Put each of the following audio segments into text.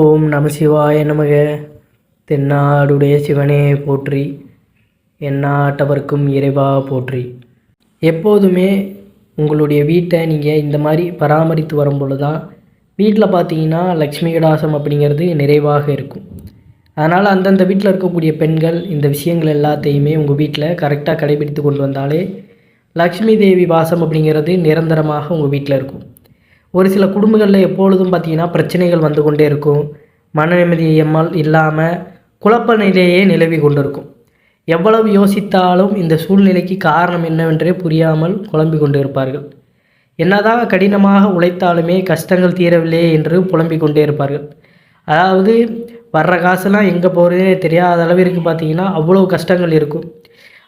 ஓம் நம சிவாய நமக. தென்னாடுடைய சிவனே போற்றி எந்நாட்டவர்க்கும் இறைவா போற்றி. எப்போதுமே உங்களுடைய வீட்டை நீங்கள் இந்த மாதிரி பராமரித்து வரும்பொழுது தான் வீட்டில் பார்த்தீங்கன்னா லக்ஷ்மி கடாசம் அப்படிங்கிறது நிறைவாக இருக்கும். அதனால் அந்தந்த வீட்டில் இருக்கக்கூடிய பெண்கள் இந்த விஷயங்கள் எல்லாத்தையுமே உங்கள் வீட்டில் கரெக்டாக கடைபிடித்து கொண்டு வந்தாலே லக்ஷ்மி தேவி வாசம் அப்படிங்கிறது நிரந்தரமாக உங்கள் வீட்டில் இருக்கும். ஒரு சில குடும்பங்களில் எப்பொழுதும் பார்த்தீங்கன்னா பிரச்சனைகள் வந்து கொண்டே இருக்கும். மன நிம்மதி இல்லாமல் குழப்ப நிலையே நிலவி கொண்டிருக்கும். எவ்வளவு யோசித்தாலும் இந்த சூழ்நிலைக்கு காரணம் என்னவென்றே புரியாமல் குழம்பி கொண்டு இருப்பார்கள். என்னதான் கடினமாக உழைத்தாலுமே கஷ்டங்கள் தீரவில்லையே என்று புலம்பிக் கொண்டே இருப்பார்கள். அதாவது வர்ற காசுலாம் எங்கே போகிறதே தெரியாத அளவிற்கு பார்த்தீங்கன்னா அவ்வளோ கஷ்டங்கள் இருக்கும்.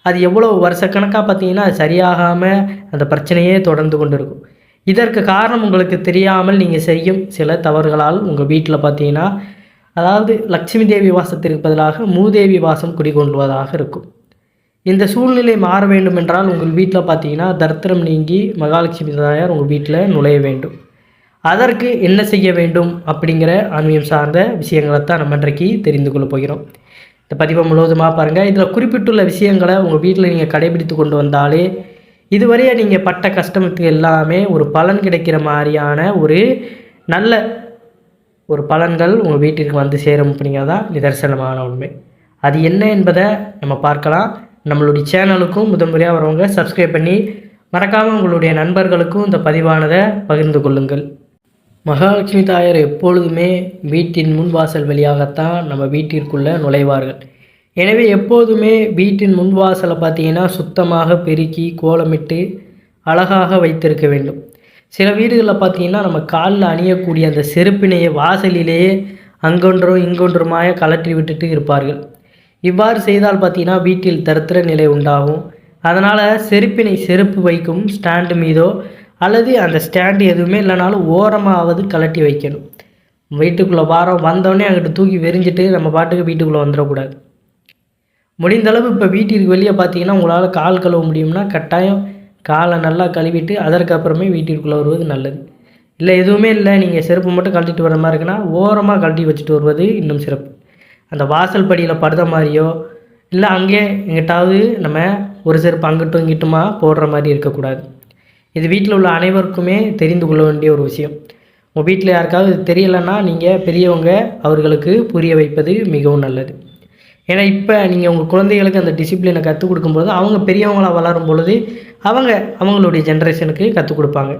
அது எவ்வளோ வருஷக்கணக்காக பார்த்திங்கன்னா அது சரியாகாமல் அந்த பிரச்சனையே தொடர்ந்து கொண்டு இருக்கும் இதற்கு காரணம் உங்களுக்கு தெரியாமல் நீங்கள் செய்யும் சில தவறுகளால் உங்கள் வீட்டில் பார்த்தீங்கன்னா அதாவது லட்சுமி தேவி வாசத்திற்கு பதிலாக மூதேவி வாசம் குடிகொண்டுவதாக இருக்கும். இந்த சூழ்நிலை மாற வேண்டும் என்றால் உங்கள் வீட்டில் பார்த்தீங்கன்னா தரித்திரம் நீங்கி மகாலட்சுமி தாயார் உங்கள் வீட்டில் நுழைய வேண்டும். அதற்கு என்ன செய்ய வேண்டும் அப்படிங்கிற ஆன்மீகம் சார்ந்த விஷயங்களை தான் நம்ம இன்றைக்கு தெரிந்து கொள்ள போகிறோம். இந்த பதிவை முழுவதுமாக பாருங்கள் இதில் குறிப்பிட்டுள்ள விஷயங்களை உங்கள் வீட்டில் நீங்கள் கடைபிடித்து கொண்டு வந்தாலே இதுவரையே நீங்கள் பட்ட கஷ்டத்துக்கு எல்லாமே ஒரு பலன் கிடைக்கிற மாதிரியான ஒரு நல்ல ஒரு பலன்கள் உங்கள் வீட்டிற்கு வந்து சேரும் அப்படிங்கிறதான் நிதர்சனமான உண்மை. அது என்ன என்பதை நம்ம பார்க்கலாம். நம்மளுடைய சேனலுக்கும் முதன்முறையாக வரவங்க சப்ஸ்கிரைப் பண்ணி மறக்காமல் உங்களுடைய நண்பர்களுக்கும் இந்த பதிவானதை பகிர்ந்து கொள்ளுங்கள். மகாலட்சுமி தாயார் எப்பொழுதுமே வீட்டின் முன் வாசல் வழியாகத்தான் நம்ம வீட்டிற்குள்ளே நுழைவார்கள். எனவே எப்போதுமே வீட்டின் முன் வாசலை பார்த்தீங்கன்னா சுத்தமாக பெருக்கி கோலமிட்டு அழகாக வைத்திருக்க வேண்டும். சில வீடுகளில் பார்த்தீங்கன்னா நம்ம காலில் அணியக்கூடிய அந்த செருப்பினையை வாசலிலேயே அங்கொன்றும் இங்கொன்றுமாய கலற்றி விட்டுட்டு இருப்பார்கள். இவ்வாறு செய்தால் பார்த்தீங்கன்னா வீட்டில் தரித்திர நிலை உண்டாகும். அதனால் செருப்பினை செருப்பு வைக்கும் ஸ்டாண்டு மீதோ அல்லது அந்த ஸ்டாண்டு எதுவுமே இல்லைனாலும் ஓரமாவது கலட்டி வைக்கணும். வீட்டுக்குள்ளே வாரம் வந்தோடனே அங்கிட்டு தூக்கி வெறிஞ்சிட்டு நம்ம பாட்டுக்கு வீட்டுக்குள்ளே வந்துடக்கூடாது. முடிந்த அளவு இப்போ வீட்டிற்கு வெளியே பார்த்தீங்கன்னா உங்களால் கால் கழுவ முடியும்னா கட்டாயம் காலை நல்லா கழுவிட்டு அதற்கப்புறமே வீட்டிற்குள்ளே வருவது நல்லது. இல்லை எதுவுமே இல்லை. நீங்கள் செருப்பு மட்டும் கழட்டிட்டு வர மாதிரி இருக்குன்னா ஓரமாக கழட்டி வச்சுட்டு வருவது இன்னும் சிறப்பு. அந்த வாசல் படியில் படுத மாதிரியோ இல்லை அங்கேயே எங்கிட்டாவது நம்ம ஒரு செருப்பு அங்கிட்டும் இங்கிட்டுமா போடுற மாதிரி இருக்கக்கூடாது. இது வீட்டில் உள்ள அனைவருக்குமே தெரிந்து கொள்ள வேண்டிய ஒரு விஷயம். உங்கள் வீட்டில் யாருக்காவது தெரியலைன்னா நீங்கள் பெரியவங்க அவர்களுக்கு புரிய வைப்பது மிகவும் நல்லது. ஏன்னா இப்போ நீங்கள் உங்கள் குழந்தைகளுக்கு அந்த டிசிப்ளினை கற்றுக் கொடுக்கும்போது அவங்க பெரியவங்களாக வளரும் பொழுது அவங்க அவங்களுடைய ஜென்ரேஷனுக்கு கற்றுக் கொடுப்பாங்க.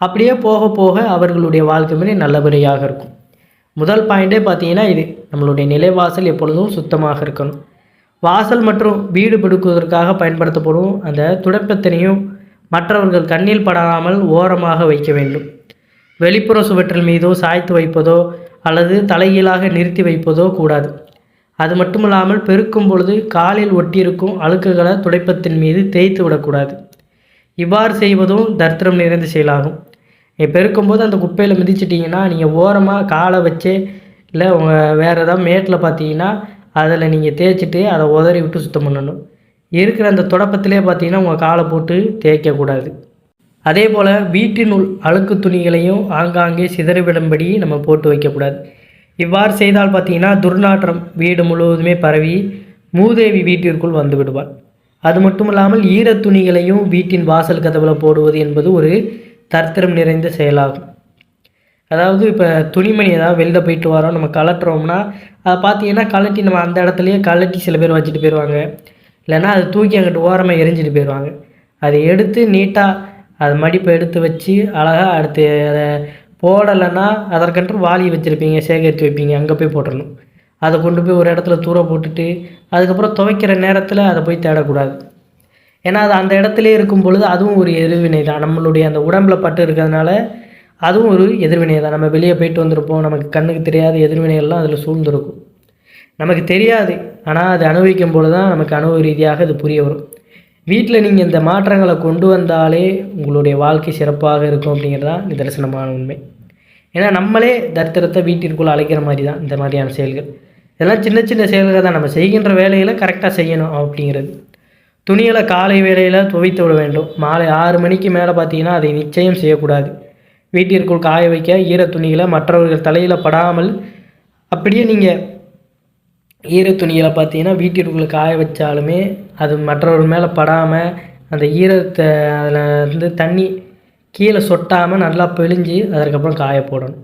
அப்படியே போக போக அவர்களுடைய வாழ்க்கை முறை நல்லபடியாக இருக்கும். முதல் பாயிண்டே பார்த்தீங்கன்னா இது நம்மளுடைய நிலைவாசல் எப்பொழுதும் சுத்தமாக இருக்கணும். வாசல் மற்றும் வீடு படுக்குவதற்காக பயன்படுத்தப்படும் அந்த துடைப்பத்தினையும் மற்றவர்கள் கண்ணில் படாமல் ஓரமாக வைக்க வேண்டும். வெளிப்புற சுவற்றில் மீதோ சாய்த்து வைப்பதோ அல்லது தலைகீழாக நிறுத்தி வைப்பதோ கூடாது. அது மட்டும் இல்லாமல் பெருக்கும் பொழுது காலில் ஒட்டியிருக்கும் அழுக்குகளை துடைப்பத்தின் மீது தேய்த்து விடக்கூடாது. இவ்வாறு செய்வதும் தரித்திரம் நிறைந்த செயலாகும். நீங்கள் பெருக்கும்போது அந்த குப்பையில் மிதிச்சிட்டிங்கன்னா நீங்கள் ஓரமாக காலை வச்சே இல்லை உங்கள் வேறு ஏதாவது மேட்டில் பார்த்தீங்கன்னா அதில் நீங்கள் தேய்ச்சிட்டு அதை உதறி விட்டு சுத்தம் பண்ணணும். இருக்கிற அந்த தொடப்பத்திலே பார்த்தீங்கன்னா உங்கள் காலை போட்டு தேய்க்கக்கூடாது அதே போல் வீட்டினுள் அழுக்கு துணிகளையும் ஆங்காங்கே சிதறிவிடும்படி நம்ம போட்டு வைக்கக்கூடாது. இவ்வாறு செய்தால் பார்த்தீங்கன்னா துர்நாற்றம் வீடு முழுவதுமே பரவி மூதேவி வீட்டிற்குள் வந்து விடுவாள். அது மட்டும் இல்லாமல் ஈரத் துணிகளையும் வீட்டின் வாசல் கதவில் போடுவது என்பது ஒரு தர்த்தரம் நிறைந்த செயலாகும். அதாவது இப்போ துணிமணி ஏதாவது வெளில போயிட்டு வரோம் நம்ம கலட்டுறோம்னா அதை பார்த்தீங்கன்னா கலட்டி நம்ம அந்த இடத்துலையே கலட்டி சில பேர் வச்சுட்டு போயிடுவாங்க இல்லைன்னா அதை தூக்கி அங்கிட்டு ஓரமாக எரிஞ்சிட்டு போயிடுவாங்க அதை எடுத்து நீட்டாக அது மடிப்பை எடுத்து வச்சு அழகாக அடுத்து அதை போடலைன்னா அதற்கென்று வாளி வச்சுருப்பீங்க சேகரித்து வைப்பீங்க அங்கே போய் போட்டுடணும் அதை கொண்டு போய் ஒரு இடத்துல தூர போட்டுட்டு அதுக்கப்புறம் துவைக்கிற நேரத்தில் அதை போய் தேடக்கூடாது. ஏன்னா அது அந்த இடத்துலே இருக்கும் பொழுது அதுவும் ஒரு எதிர்வினை தான். நம்மளுடைய அந்த உடம்புல பட்டு இருக்கிறதுனால அதுவும் ஒரு எதிர்வினை தான். நம்ம வெளியே போயிட்டு வந்திருப்போம் நமக்கு கண்ணுக்கு தெரியாத எதிர்வினைகள்லாம் அதில் சூழ்ந்திருக்கும். நமக்கு தெரியாது ஆனால் அது அனுபவிக்கும் பொழுது தான் நமக்கு அனுபவ ரீதியாக அது புரிய வரும். வீட்டில் நீங்கள் இந்த மாற்றங்களை கொண்டு வந்தாலே உங்களுடைய வாழ்க்கை சிறப்பாக இருக்கும் அப்படிங்கிறது தான் நிதர்சனமான உண்மை. ஏன்னா நம்மளே தரித்திரத்தை வீட்டிற்குள்ளே அழைக்கிற மாதிரி தான் இந்த மாதிரியான செயல்கள். இதெல்லாம் சின்ன சின்ன செயல்கள் தான் நம்ம செய்கின்ற வேலைகளை கரெக்டாக செய்யணும் அப்படிங்கிறது. துணிகளை காலை வேலையில் துவைத்து விட வேண்டும். மாலை ஆறு மணிக்கு மேலே பார்த்தீங்கன்னா அதை நிச்சயம் செய்யக்கூடாது. வீட்டிற்குள் காய வைக்க ஈர துணிகளை மற்றவர்கள் தலையில் படாமல் அப்படியே நீங்கள் ஈர துணிகளை பார்த்தீங்கன்னா வீட்டிற்குள்ளே காய வச்சாலுமே அது மற்றவர்கள் மேலே படாமல் அந்த ஈரத்தை அதில் வந்து தண்ணி கீழே சொட்டாமல் நல்லா பிழிஞ்சு அதற்கப்புறம் காய போடணும்.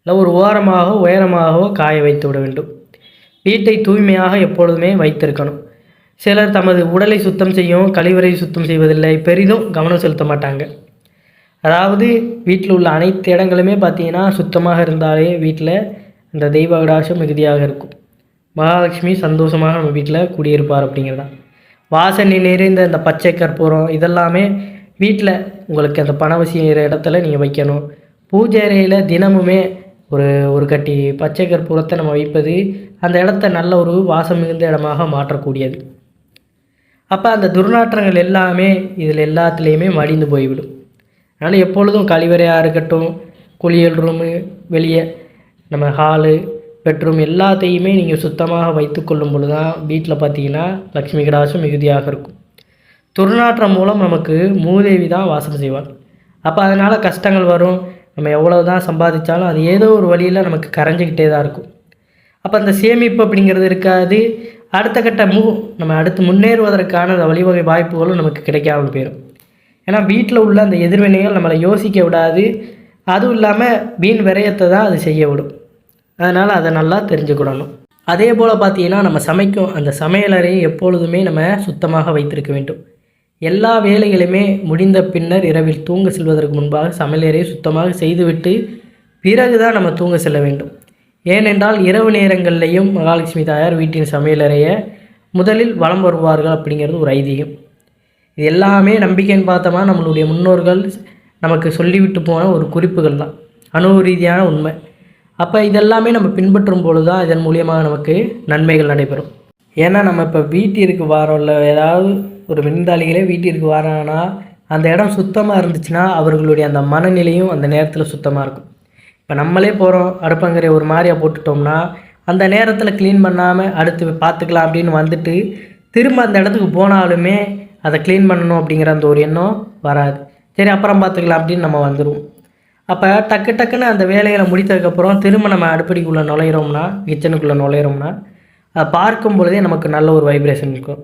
இல்லை ஒரு ஓரமாகவோ உயரமாகவோ காய வைத்து விட வேண்டும். வீட்டை தூய்மையாக எப்பொழுதுமே வைத்திருக்கணும். சிலர் தமது உடலை சுத்தம் செய்யும் கழிவறை சுத்தம் செய்வதில்லை. பெரிதும் கவனம் செலுத்த மாட்டாங்க. அதாவது வீட்டில் உள்ள அனைத்து இடங்களுமே பார்த்தீங்கன்னா சுத்தமாக இருந்தாலே வீட்டில் அந்த தெய்வ விடாசம் மிகுதியாக இருக்கும். மகாலட்சுமி சந்தோஷமாக நம்ம வீட்டில் குடியிருப்பார் அப்படிங்கிறதான். வாசனை நிறைந்த இந்த பச்சை கற்பூரம் இதெல்லாமே வீட்டில் உங்களுக்கு அந்த பணவசியம் இடத்துல நீங்கள் வைக்கணும். பூஜை அறையில் தினமுமே ஒரு ஒரு கட்டி பச்சை கற்பூரத்தை நம்ம வைப்பது அந்த இடத்த நல்ல ஒரு வாசம் மிகுந்த இடமாக மாற்றக்கூடியது. அப்போ அந்த துர்நாற்றங்கள் எல்லாமே இதில் எல்லாத்துலேயுமே மடிந்து போய்விடும். அதனால் எப்பொழுதும் கழிவறையாக இருக்கட்டும் குளியல் ரூமு வெளியே நம்ம ஹாலு பெட்ரூம் எல்லாத்தையுமே நீங்கள் சுத்தமாக வைத்துக்கொள்ளும் பொழுது தான் வீட்டில் பார்த்தீங்கன்னா லக்ஷ்மி கடாசம் மிகுதியாக இருக்கும். துர்நாற்றம் மூலம் நமக்கு மூதேவி தான் வாசம் செய்வாள். அப்போ அதனால் கஷ்டங்கள் வரும். நம்ம எவ்வளோ தான் சம்பாதிச்சாலும் அது ஏதோ ஒரு வழியில் நமக்கு கரைஞ்சிக்கிட்டே தான் இருக்கும். அப்போ அந்த சேமிப்பு அப்படிங்கிறது இருக்காது. அடுத்த கட்ட மூ நம்ம அடுத்து முன்னேறுவதற்கான அந்த வழிவகை வாய்ப்புகளும் நமக்கு கிடைக்காமல் போயிடும் ஏன்னா வீட்டில் உள்ள அந்த எதிர்வினைகள் நம்மளை யோசிக்க விடாது. அதுவும் இல்லாமல் வீண் விரயத்தை தான் அது செய்ய விடும். அதனால் அதை நல்லா தெரிஞ்சுக்கிடணும். அதே போல் பார்த்தீங்கன்னா நம்ம சமைக்கும் அந்த சமையலறையை எப்பொழுதுமே நம்ம சுத்தமாக வைத்திருக்க வேண்டும். எல்லா வேலைகளுமே முடிந்த பின்னர் இரவில் தூங்க செல்வதற்கு முன்பாக சமையலறையை சுத்தமாக செய்துவிட்டு பிறகு தான் நம்ம தூங்க செல்ல வேண்டும். ஏனென்றால் இரவு நேரங்கள்லையும் மகாலட்சுமி தாயார் வீட்டின் சமையலறையை முதலில் வலம் வருவார்கள் அப்படிங்கிறது ஒரு ஐதீகம். இது எல்லாமே நம்பிக்கைன்னு பார்த்தோமா நம்மளுடைய முன்னோர்கள் நமக்கு சொல்லிவிட்டு போன ஒரு குறிப்புகள் தான் அணு ரீதியான உண்மை. அப்போ இதெல்லாமே நம்ம பின்பற்றும் பொழுது தான் இதன் மூலியமாக நமக்கு நன்மைகள் நடைபெறும். ஏன்னா நம்ம இப்போ வீட்டிற்கு வரோம்ல ஏதாவது ஒரு விருந்தாளிகளே வீட்டிற்கு வராங்கன்னா அந்த இடம் சுத்தமாக இருந்துச்சுன்னா அவர்களுடைய அந்த மனநிலையும் அந்த நேரத்தில் சுத்தமாக இருக்கும். இப்போ நம்மளே போகிறோம் அடுப்பங்கரை ஒரு மாதிரியாக போட்டுட்டோம்னா அந்த நேரத்தில் க்ளீன் பண்ணாமல் அடுத்து பார்த்துக்கலாம் அப்படின்னு வந்துட்டு திரும்ப அந்த இடத்துக்கு போனாலுமே அதை க்ளீன் பண்ணணும் அப்படிங்கிற அந்த ஒரு எண்ணம் வராது. சரி அப்புறம் பார்த்துக்கலாம் அப்படின்னு நம்ம வந்துடுவோம் அப்போ டக்கு டக்குன்னு அந்த வேலைகளை முடித்ததுக்கப்புறம் திரும்ப நம்ம அடுப்படிக்குள்ளே நுழையிறோம்னா கிச்சனுக்குள்ளே நுழையிறோம்னா அதை பார்க்கும் பொழுதே நமக்கு நல்ல ஒரு வைப்ரேஷன் இருக்கும்.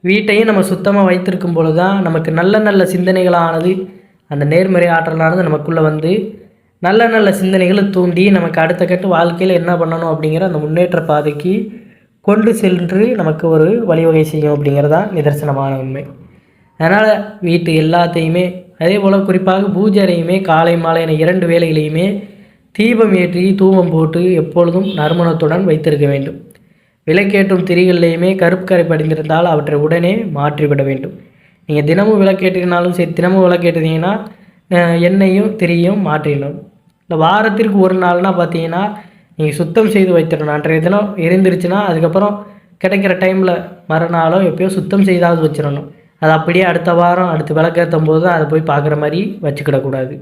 வீட்டையும் நம்ம சுத்தமாக வைத்திருக்கும் பொழுது தான் நமக்கு நல்ல நல்ல சிந்தனைகளானது அந்த நேர்மறை ஆற்றலானது நமக்குள்ளே வந்து நல்ல நல்ல சிந்தனைகளை தூண்டி நமக்கு அடுத்த கட்ட வாழ்க்கையில் என்ன பண்ணணும் அப்படிங்கிற அந்த முன்னேற்ற பாதைக்கு கொண்டு சென்று நமக்கு ஒரு வழிவகை செய்யும் அப்படிங்கிறதான் நிதர்சனமான உண்மை. அதனால் வீட்டு எல்லாத்தையுமே அதே போல் குறிப்பாக பூஜை அறையுமே காலை மாலை என இரண்டு வேலைகளையுமே தீபம் ஏற்றி தூபம் போட்டு எப்பொழுதும் நறுமணத்துடன் வைத்திருக்க வேண்டும். விளக்கேற்றும் திரிகள்லையுமே கருப்பு கரை படிந்திருந்தால் அவற்றை உடனே மாற்றிவிட வேண்டும். நீங்கள் தினமும் விளக்கேற்றினாலும் சரி தினமும் விளக்கேற்றினீங்கன்னா எண்ணெயும் திரியும் மாற்றிடணும். இந்த வாரத்திற்கு ஒரு நாள்னா பார்த்தீங்கன்னா நீங்கள் சுத்தம் செய்து வைத்திடணும். அன்றைய தினம் எரிந்துருச்சுன்னா அதுக்கப்புறம் கிடைக்கிற டைமில் மறுநாளோ எப்பயோ சுத்தம் செய்தாவது வச்சிடணும். அது அப்படியே அடுத்த வாரம் அடுத்து விளக்கேற்றும் போது தான் அதை போய் பார்க்குற மாதிரி வச்சுக்கிடக்கூடாது.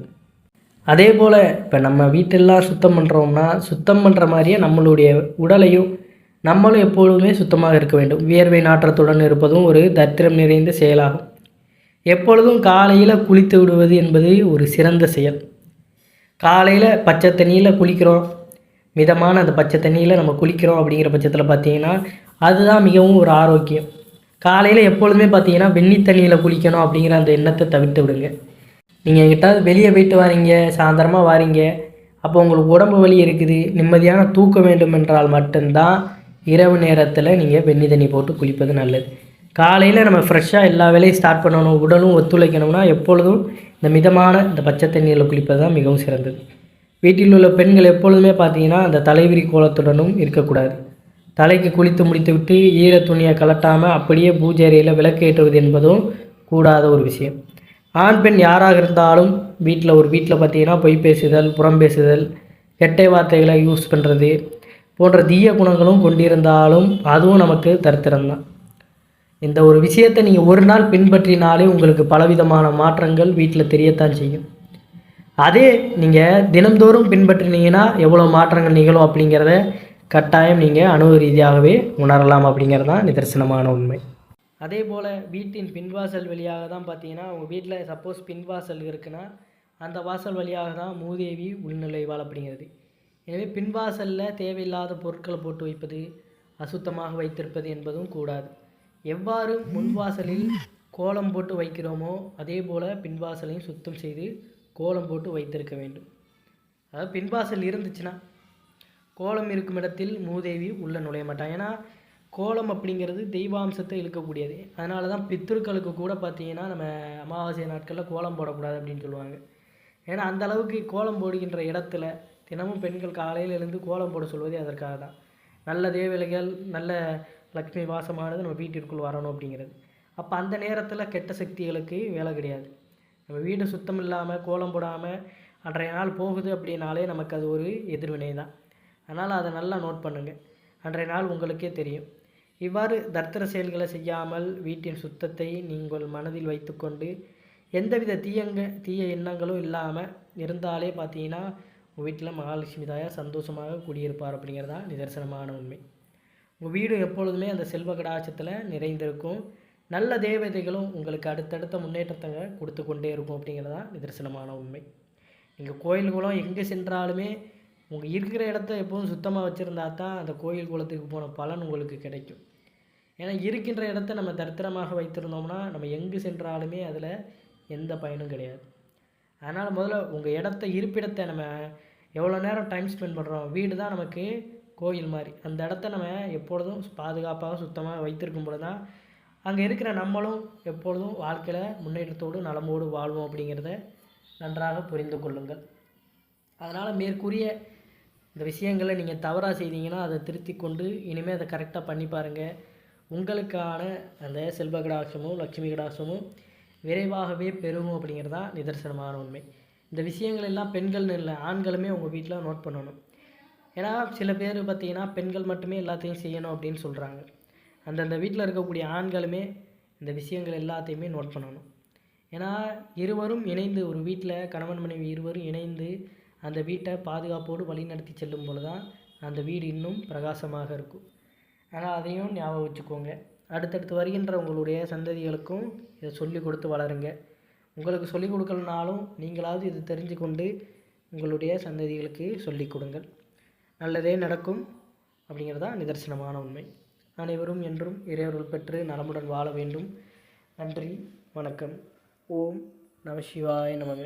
அதே போல் இப்போ நம்ம வீட்டெல்லாம் சுத்தம் பண்ணுறோம்னா சுத்தம் பண்ணுற மாதிரியே நம்மளுடைய உடலையும் நம்மளும் எப்பொழுதுமே சுத்தமாக இருக்க வேண்டும். வியர்வை நாற்றத்துடன் இருப்பதும் ஒரு தத்திரம் நிறைந்த செயலாகும். எப்பொழுதும் காலையில் குளித்து விடுவது என்பது ஒரு சிறந்த செயல். காலையில் பச்சை தண்ணியில் குளிக்கிறோம். மிதமான அந்த பச்சை தண்ணியில் நம்ம குளிக்கிறோம் அப்படிங்கிற பட்சத்தில் பார்த்திங்கன்னா அதுதான் மிகவும் ஒரு ஆரோக்கியம். காலையில் எப்பொழுதுமே பார்த்தீங்கன்னா வெந்நி தண்ணியில் குளிக்கணும் அப்படிங்கிற அந்த எண்ணத்தை தவிர்த்து விடுங்க. நீங்கள் எங்கிட்ட வெளியே போயிட்டு வாரீங்க சாயந்தரமாக வாரீங்க அப்போ உங்களுக்கு உடம்பு வலி இருக்குது நிம்மதியான தூக்கம் வேண்டும் என்றால் மட்டும்தான் இரவு நேரத்தில் நீங்கள் வெந்நி தண்ணி போட்டு குளிப்பது நல்லது. காலையில் நம்ம ஃப்ரெஷ்ஷாக எல்லா வேலையும் ஸ்டார்ட் பண்ணணும் உடலும் ஒத்துழைக்கணும்னா எப்பொழுதும் இந்த மிதமான இந்த பச்சை தண்ணியில் குளிப்பது தான் மிகவும் சிறந்தது. வீட்டில் உள்ள பெண்கள் எப்பொழுதுமே பார்த்தீங்கன்னா அந்த தலைவிரி கோலத்துடனும் இருக்கக்கூடாது. தலைக்கு குளித்து முடித்துவிட்டு ஈர துணியை கலட்டாமல் அப்படியே பூஜை அறையில் விளக்கு ஏற்றுவது என்பதும் கூடாத ஒரு விஷயம். ஆண் பெண் யாராக இருந்தாலும் வீட்டில் ஒரு வீட்டில் பார்த்தீங்கன்னா பொய் பேசுதல் புறம் பேசுதல் கெட்டை வார்த்தைகளை யூஸ் பண்ணுறது போன்ற தீய குணங்களும் கொண்டிருந்தாலும் அதுவும் நமக்கு தரித்திரம் தான். இந்த ஒரு விஷயத்தை நீங்கள் ஒரு நாள் பின்பற்றினாலே உங்களுக்கு பலவிதமான மாற்றங்கள் வீட்டில் தெரியத்தான் செய்யும். அதே நீங்கள் தினம்தோறும் பின்பற்றினீங்கன்னா எவ்வளோ மாற்றங்கள் நிகழும் அப்படிங்கிறத கட்டாயம் நீங்கள் அணுகு ரீதியாகவே உணரலாம் அப்படிங்கிறது தான் நிதர்சனமான உண்மை. அதே போல் வீட்டின் பின்வாசல் வழியாக தான் பார்த்தீங்கன்னா உங்கள் வீட்டில் சப்போஸ் பின்வாசல் இருக்குன்னா அந்த வாசல் வழியாக தான் மூதேவி உள்நுழைவாள் அப்படிங்கிறது. எனவே பின்வாசலில் தேவையில்லாத பொருட்களை போட்டு வைப்பது அசுத்தமாக வைத்திருப்பது என்பதும் கூடாது. எவ்வாறு முன்வாசலில் கோலம் போட்டு வைக்கிறோமோ அதே போல் பின்வாசலையும் சுத்தம் செய்து கோலம் போட்டு வைத்திருக்க வேண்டும். அதாவது பின்வாசல் இருந்துச்சுன்னா கோலம் இருக்கும் இடத்தில் மூதேவி உள்ளே நுழைய மாட்டாங்க ஏன்னா கோலம் அப்படிங்கிறது தெய்வாம்சத்தை இழுக்கக்கூடியது. அதனால தான் பித்திருக்களுக்கு கூட பார்த்தீங்கன்னா நம்ம அமாவாசை நாட்களில் கோலம் போடக்கூடாது அப்படின்னு சொல்லுவாங்க. ஏன்னா அந்த அளவுக்கு கோலம் போடுகின்ற இடத்துல தினமும் பெண்கள் காலையில் எழுந்து கோலம் போட சொல்வதே அதற்காக தான் நல்ல தேவலைகள் நல்ல லக்ஷ்மி வாசமானது நம்ம வீட்டிற்குள் வரணும் அப்படிங்கிறது. அப்போ அந்த நேரத்தில் கெட்ட சக்திகளுக்கு வேலை கிடையாது. நம்ம வீடு சுத்தம் இல்லாமல் கோலம் போடாமல் அன்றைய நாள் போகுது அப்படின்னாலே நமக்கு அது ஒரு எதிர்வினை தான் அதனால் அதை நல்லா நோட் பண்ணுங்கள் அன்றைய நாள் உங்களுக்கே தெரியும். இவ்வாறு தர்த்தர செயல்களை செய்யாமல் வீட்டின் சுத்தத்தை நீங்கள் மனதில் வைத்துக்கொண்டு எந்தவித தீயங்க தீய எண்ணங்களும் இல்லாமல் இருந்தாலே பார்த்தீங்கன்னா உங்கள் வீட்டில் மகாலட்சுமி தாயார் சந்தோஷமாக குடியிருப்பார் அப்படிங்கிறதா நிதர்சனமான உண்மை. உங்கள் வீடு எப்பொழுதுமே அந்த செல்வ கடாட்சத்தில் நிறைந்திருக்கும். நல்ல தேவதைகளும் உங்களுக்கு அடுத்தடுத்த முன்னேற்றத்தை கொடுத்து கொண்டே இருக்கும் அப்படிங்கிறது தான் நிதர்சனமான உண்மை. நீங்கள் கோயில்களும் எங்கே சென்றாலுமே உங்கள் இருக்கிற இடத்த எப்போதும் சுத்தமாக வச்சுருந்தா தான் அந்த கோயில் குளத்துக்கு போன பலன் உங்களுக்கு கிடைக்கும். ஏன்னா இருக்கின்ற இடத்த நம்ம தரித்திரமாக வைத்திருந்தோம்னா நம்ம எங்கு சென்றாலுமே அதில் எந்த பயனும் கிடையாது. அதனால் முதல்ல உங்கள் இடத்த இருப்பிடத்தை நம்ம எவ்வளோ நேரம் டைம் ஸ்பெண்ட் பண்ணுறோம் வீடு தான் நமக்கு கோயில் மாதிரி. அந்த இடத்த நம்ம எப்பொழுதும் பாதுகாப்பாக சுத்தமாக வைத்திருக்கும் பொழுது தான் அங்கே இருக்கிற நம்மளும் எப்பொழுதும் வாழ்க்கையில் முன்னேற்றத்தோடு நலமோடு வாழ்வோம் அப்படிங்கிறத நன்றாக புரிந்து கொள்ளுங்கள். அதனால் மேற்கூறிய இந்த விஷயங்களை நீங்கள் தவறாக செய்தீங்கன்னா அதை திருத்தி கொண்டு இனிமேல் அதை கரெக்டாக பண்ணி பாருங்கள் உங்களுக்கான அந்த செல்வ கடாட்சமும் லட்சுமி கடாட்சமும் விரைவாகவே பெருகும் அப்படிங்கிறது தான் நிதர்சனமான உண்மை. இந்த விஷயங்கள் எல்லாம் பெண்கள்னு இல்லை ஆண்களுமே உங்கள் வீட்டில் நோட் பண்ணணும். ஏன்னா சில பேர் பார்த்திங்கன்னா பெண்கள் மட்டுமே எல்லாத்தையும் செய்யணும் அப்படின்னு சொல்கிறாங்க அந்தந்த வீட்டில் இருக்கக்கூடிய ஆண்களுமே இந்த விஷயங்கள் எல்லாத்தையுமே நோட் பண்ணணும். ஏன்னா இருவரும் இணைந்து ஒரு வீட்டில் கணவன் மனைவி இருவரும் இணைந்து அந்த வீட்டை பாதுகாப்போடு வழிநடத்தி செல்லும் பொழுது தான் அந்த வீடு இன்னும் பிரகாசமாக இருக்கும். ஆனால் அதையும் ஞாபகம் வச்சுக்கோங்க. அடுத்தடுத்து வருகின்ற உங்களுடைய சந்ததிகளுக்கும் இதை சொல்லிக் கொடுத்து வளருங்க. உங்களுக்கு சொல்லிக் கொடுக்கலனாலும் நீங்களாவது இது தெரிஞ்சு கொண்டு உங்களுடைய சந்ததிகளுக்கு சொல்லிக் கொடுங்கள். நல்லதே நடக்கும் அப்படிங்கிறது தான் நிதர்சனமான உண்மை. அனைவரும் என்றும் இறைவர்கள் பெற்று நலமுடன் வாழ வேண்டும். நன்றி வணக்கம். ஓம் நம சிவாய நமக.